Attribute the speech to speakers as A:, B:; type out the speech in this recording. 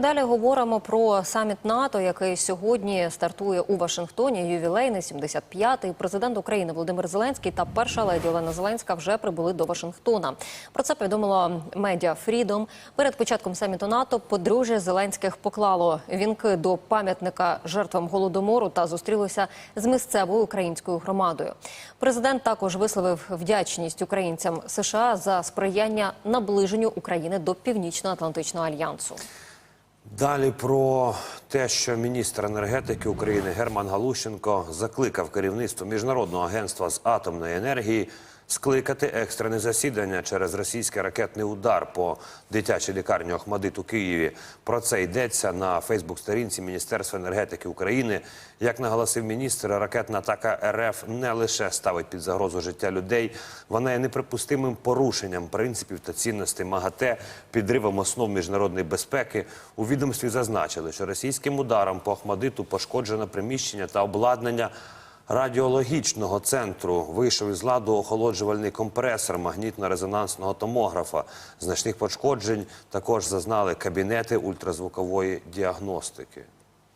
A: Далі говоримо про саміт НАТО, який сьогодні стартує у Вашингтоні. Ювілейний 75-й. Президент України Володимир Зеленський та перша леді Олена Зеленська вже прибули до Вашингтона. Про це повідомила медіа Фрідом. Перед початком саміту НАТО подружжя Зеленських поклало вінки до пам'ятника жертвам голодомору та зустрілося з місцевою українською громадою. Президент також висловив вдячність українцям США за сприяння наближенню України до Північно-Атлантичного альянсу.
B: Далі про те, що міністр енергетики України Герман Галущенко закликав керівництво міжнародного агентства з атомної енергії скликати екстрене засідання через російський ракетний удар по дитячій лікарні Охмадит у Києві. Про це йдеться на Фейсбук-сторінці Міністерства енергетики України. Як наголосив міністр, ракетна атака РФ не лише ставить під загрозу життя людей, вона є неприпустимим порушенням принципів та цінностей МАГАТЕ, підривом основ міжнародної безпеки. У відомстві зазначили, що російським ударом по Охмадиту пошкоджено приміщення та обладнання радіологічного центру. Вийшов із ладу охолоджувальний компресор магнітно-резонансного томографа. Значних пошкоджень також зазнали кабінети ультразвукової діагностики.